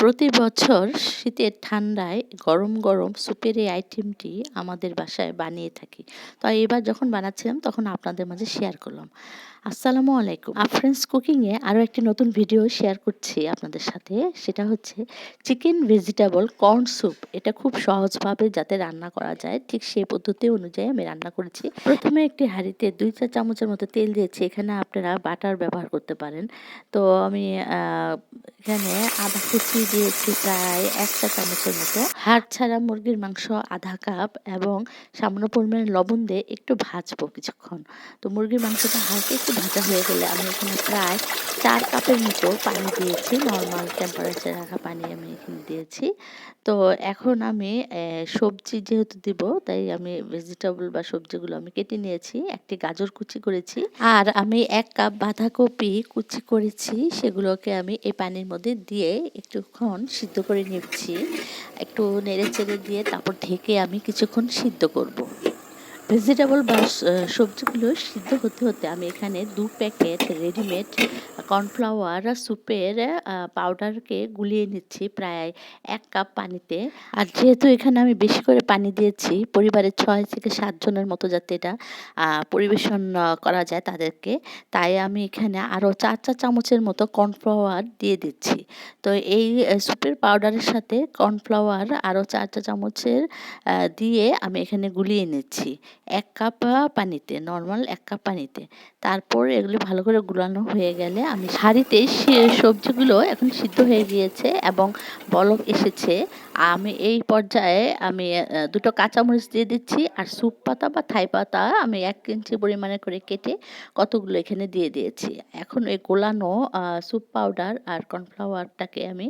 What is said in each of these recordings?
প্রতি বছর শীতের ঠান্ডায় গরম গরম স্যুপের এই আইটেমটি আমাদের বাসায় বানিয়ে থাকি। তো এবার যখন বানাচ্ছিলাম, তখন আপনাদের মাঝে শেয়ার করলাম। আসসালামু আলাইকুম। আফ্রেন্স কুকিংয়ে আরও একটি নতুন ভিডিও শেয়ার করছি আপনাদের সাথে। সেটা হচ্ছে চিকেন ভেজিটেবল কর্ন স্যুপ এটা খুব সহজভাবে যাতে রান্না করা যায়, ঠিক সেই পদ্ধতি অনুযায়ী আমি রান্না করেছি। প্রথমে একটি হাঁড়িতে দুই চার চামচের মতো তেল দিয়েছি। এখানে আপনারা বাটার ব্যবহার করতে পারেন। তো আমি এখানে আদা কুচি দিয়েছি প্রায় একটা চামচের মতো। হাড় ছাড়া মুরগির মাংস, আধা কাপ এবং সামান্য পরিমাণে লবণ দিয়ে একটু ভাজবো কিছুক্ষণ। তো মুরগির মাংসটা হালকা একটু ভাজা হয়ে গেলে আমি এখানে প্রায় চার কাপের মতো পানি দিয়েছি। নর্মাল টেম্পারেচার রাখা পানি আমি এখানে দিয়েছি। তো এখন আমি সবজি যেহেতু দিব, তাই আমি ভেজিটেবল বা সবজিগুলো আমি কেটে নিয়েছি, একটি গাজর কুচি করেছি। আর আমি এক কাপ বাঁধাকপি কুচি করেছি, সেগুলোকে আমি এই পানির মধ্যে দিয়ে একটুক্ষণ সিদ্ধ করে নিচ্ছি একটু নেড়ে চেড়ে দিয়ে তারপর ঢেকে আমি কিছুক্ষণ সিদ্ধ করব। ভেজিটেবল বা সবজিগুলো সিদ্ধ হতে হতে আমি এখানে দু প্যাকেট রেডিমেড কর্নফ্লাওয়ার স্যুপের পাউডারকে গুলিয়ে নিচ্ছি প্রায় এক কাপ পানিতে। আর যেহেতু এখানে আমি বেশি করে পানি দিয়েছি, পরিবারের ছয় থেকে সাতজনের মতো যাতে এটা পরিবেশন করা যায় তাদেরকে, তাই আমি এখানে আরও চার চা চামচের মতো কর্নফ্লাওয়ার দিয়ে দিচ্ছি। তো এই স্যুপের পাউডারের সাথে কর্নফ্লাওয়ার আরও চার চা চামচের দিয়ে আমি এখানে গুলিয়ে নিচ্ছি। এক কাপ পানিতে নর্মাল এক কাপ পানিতে। তারপর এগুলি ভালো করে গুলানো হয়ে গেলে আমি শাড়িতে সবজিগুলো এখন সিদ্ধ হয়ে গিয়েছে এবং বলক এসেছে। আমি এই পর্যায়ে আমি দুটো কাঁচামরিচ দিয়ে দিচ্ছি আর স্যুপ পাতা বা থাই পাতা আমি এক ইঞ্চি পরিমাণে করে কেটে কতগুলো এখানে দিয়ে দিয়েছি। এখন এই গোলানো স্যুপ পাউডার আর কর্নফ্লাওয়ারটাকে আমি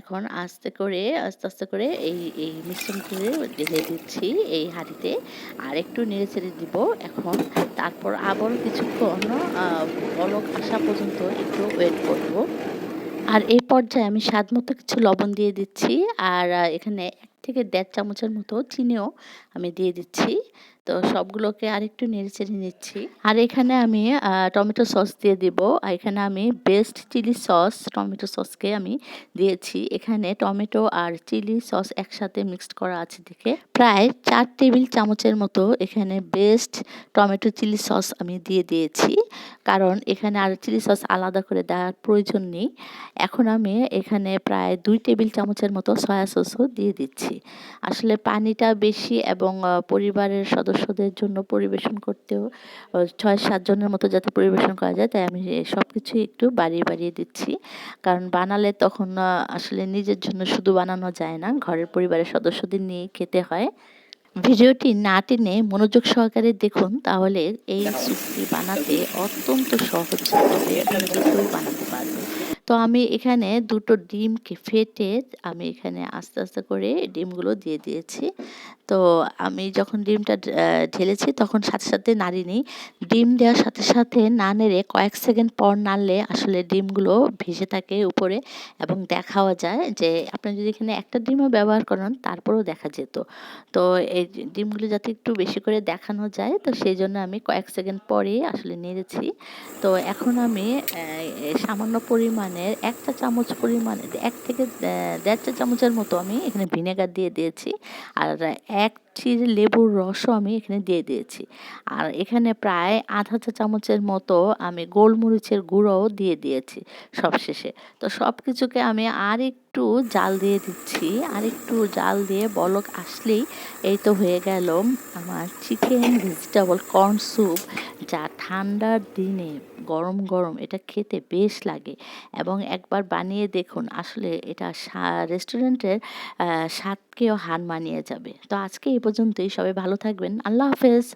এখন আস্তে করে, আস্তে আস্তে করে এই এই মিশ্রণ করে ঢেলে দিচ্ছি এই হাঁড়িতে। আর একটু নেড়ে ছেড়ে দিব এখন। তারপর আবার কিছুক্ষণ বলক আসা পর্যন্ত একটু ওয়েট করব। আর এই পর্যায়ে আমি স্বাদ মতো কিছু লবণ দিয়ে দিচ্ছি, আর এখানে এক থেকে দেড় চামচের মতো চিনিও আমি দিয়ে দিচ্ছি। তো সবগুলোকে আরেকটু নেড়ে চেড়ে নিচ্ছি। আর এখানে আমি টমেটো সস দিয়ে দিব। আর এখানে আমি বেস্ট চিলি সস, টমেটো সসকে আমি দিয়েছি। এখানে টমেটো আর চিলি সস একসাথে মিক্সড করা আছে দেখে। প্রায় চার টেবিল চামচের মতো এখানে বেস্ট টমেটো চিলি সস আমি দিয়ে দিয়েছি। কারণ এখানে আর চিলি সস আলাদা করে দেওয়ার প্রয়োজন নেই। এখন আমি এখানে প্রায় দুই টেবিল চামচের মতো সয়া সসও দিয়ে দিচ্ছি। আসলে পানিটা বেশি এবং পরিবারের সদস্যদের জন্য পরিবেশন করতেও ছয় সাতজনের মতো যাতে পরিবেশন করা যায়, তাই আমি সব কিছুই একটু বাড়িয়ে বাড়িয়ে দিচ্ছি। কারণ বানালে তখন আসলে নিজের জন্য শুধু বানানো যায় না, ঘরের পরিবারের সদস্যদের নিয়ে খেতে হয়। ভিডিওটি না টেনে মনোযোগ সহকারে দেখুন, তাহলে এই স্যুপটি বানাতে অত্যন্ত সহজ বানাতে পারবে তো আমি এখানে দুটো ডিমকে ফেটে আমি এখানে আস্তে আস্তে করে ডিমগুলো দিয়ে দিয়েছি। তো আমি যখন ডিমটা ঢেলেছি তখন সাথে সাথে নাড়ি নিই। ডিম দেওয়ার সাথে সাথে না নেড়ে কয়েক সেকেন্ড পর নাড়লে আসলে ডিমগুলো ভেসে থাকে উপরে এবং দেখাও যায় যে আপনি যদি এখানে একটা ডিমও ব্যবহার করেন তারপরেও দেখা যেত। তো এই ডিমগুলো যাতে একটু বেশি করে দেখানো যায় তো সেই জন্য আমি কয়েক সেকেন্ড পরে আসলে নেড়েছি। তো এখন আমি সামান্য পরিমাণের একটা চামচ পরিমাণে, এক থেকে দেড়টা চামচের মতো আমি এখানে ভিনেগার দিয়ে দিয়েছি। আর এক চির লেবুর রসও আমি এখানে দিয়ে দিয়েছি। আর এখানে প্রায় আধা চা চামচের মতো আমি গোলমরিচের গুঁড়োও দিয়ে দিয়েছি সবশেষে। তো সব কিছুকে আমি আর একটু জাল দিয়ে দিচ্ছি। আর একটু জাল দিয়ে বলক আসলেই এই তো হয়ে গেল আমার চিকেন ভেজিটেবল কর্ন স্যুপ যা ঠান্ডার দিনে গরম গরম এটা খেতে বেশ লাগে। এবং একবার বানিয়ে দেখুন, আসলে এটা রেস্টুরেন্টের স্বাদকেও হার মানিয়ে যাবে। তো আজকে এই পর্যন্তই। সবাই ভালো থাকবেন। আল্লাহ হাফেজ।